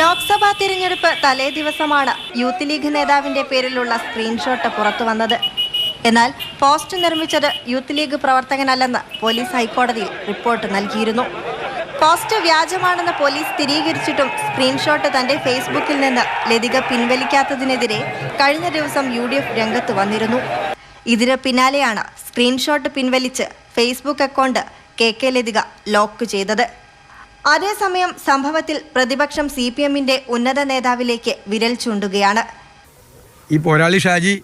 ലോക്സഭാ തിരഞ്ഞെടുപ്പ് തലേ ദിവസമാണ് യൂത്ത് ലീഗ് നേതാവിന്റെ പേരിലുള്ള സ്ക്രീൻഷോട്ട് പുറത്തു വന്നത്. എന്നാൽ പോസ്റ്റ് നിർമ്മിച്ചത് യൂത്ത് ലീഗ് പ്രവർത്തകനല്ലെന്ന് പോലീസ് ഹൈക്കോടതിയിൽ റിപ്പോർട്ട് നൽകിയിരുന്നു. പോസ്റ്റ് വ്യാജമാണെന്ന് പോലീസ് സ്ഥിരീകരിച്ചിട്ടും സ്ക്രീൻഷോട്ട് തന്റെ ഫേസ്ബുക്കിൽ നിന്ന് ലതിക പിൻവലിക്കാത്തതിനെതിരെ കഴിഞ്ഞ ദിവസം യു ഡി എഫ് രംഗത്ത് വന്നിരുന്നു. ഇതിന് പിന്നാലെയാണ് സ്ക്രീൻഷോട്ട് പിൻവലിച്ച് Facebook account K K Lathika lock ചെയ്തത്. അതേസമയം സംഭവത്തിൽ പ്രതിപക്ഷം സി പി എമ്മിന്റെ ഉന്നത നേതാവിലേക്ക് വിരൽ ചൂണ്ടുകയാണ്. ഈ പോരാളി ഷാജി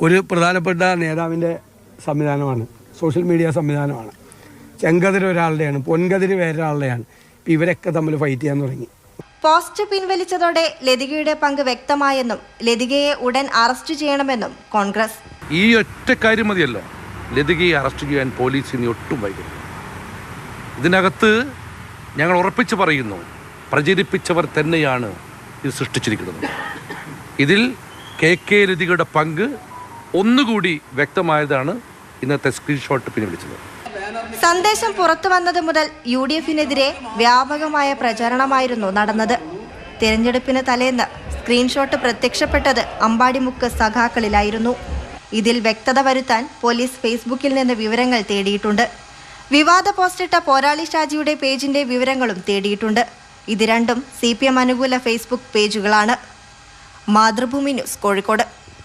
ഒരു പ്രധാനപ്പെട്ട നേതാവിന്റെ സംവിധാനമാണ്. സോഷ്യൽ മീഡിയ സംവിധാനമാണ്. ചെങ്കതിര് ഒരാളുടെയാണ് പൊൻകതിര് വേറൊരാളുടെയാണ്. ഇപ്പം ഇവരൊക്കെ തമ്മിൽ ഫൈറ്റ് ചെയ്യാൻ തുടങ്ങി. പോസ്റ്റ് പിൻവലിച്ചതോടെ ലതികയുടെ പങ്ക് വ്യക്തമായെന്നും ലതികയെ ഉടൻ അറസ്റ്റ് ചെയ്യണമെന്നും കോൺഗ്രസ്. ഈ ഒറ്റ കാര്യം മതിയല്ലോ. ലതികയെ അറസ്റ്റ് ചെയ്യാൻ പോലീസിന് ഒട്ടും വൈകില്ല ഇതിനകത്ത് ഞങ്ങൾ ഉറപ്പിച്ചു പറയുന്നു പ്രചരിപ്പിച്ചവർ തന്നെയാണ് ഇത് സൃഷ്ടിച്ചിരിക്കുന്നത്. ഇതിൽ കെ കെ ലതികയുടെ പങ്ക് ഒന്നുകൂടി വ്യക്തമായതാണ്. ഇന്നത്തെ സ്ക്രീൻഷോട്ട് പിന്നെ വിളിച്ചത്. സന്ദേശം പുറത്തു വന്നത് മുതൽ യു ഡി എഫിനെതിരെ വ്യാപകമായ പ്രചരണമായിരുന്നു നടന്നത്. തിരഞ്ഞെടുപ്പിന് തലേന്ന് സ്ക്രീൻഷോട്ട് പ്രത്യക്ഷപ്പെട്ടത് അമ്പാടിമുക്ക് സഖാക്കളിലായിരുന്നു. ഇതിൽ വ്യക്തത വരുത്താൻ പോലീസ് ഫേസ്ബുക്കിൽ നിന്ന് വിവരങ്ങൾ തേടിയിട്ടുണ്ട്. വിവാദ പോസ്റ്റിട്ട പോരാളി ഷാജിയുടെ പേജിന്റെ വിവരങ്ങളും തേടിയിട്ടുണ്ട്. ഇത് രണ്ടും സി അനുകൂല ഫേസ്ബുക്ക് പേജുകളാണ്. മാതൃഭൂമി ന്യൂസ് കോഴിക്കോട്.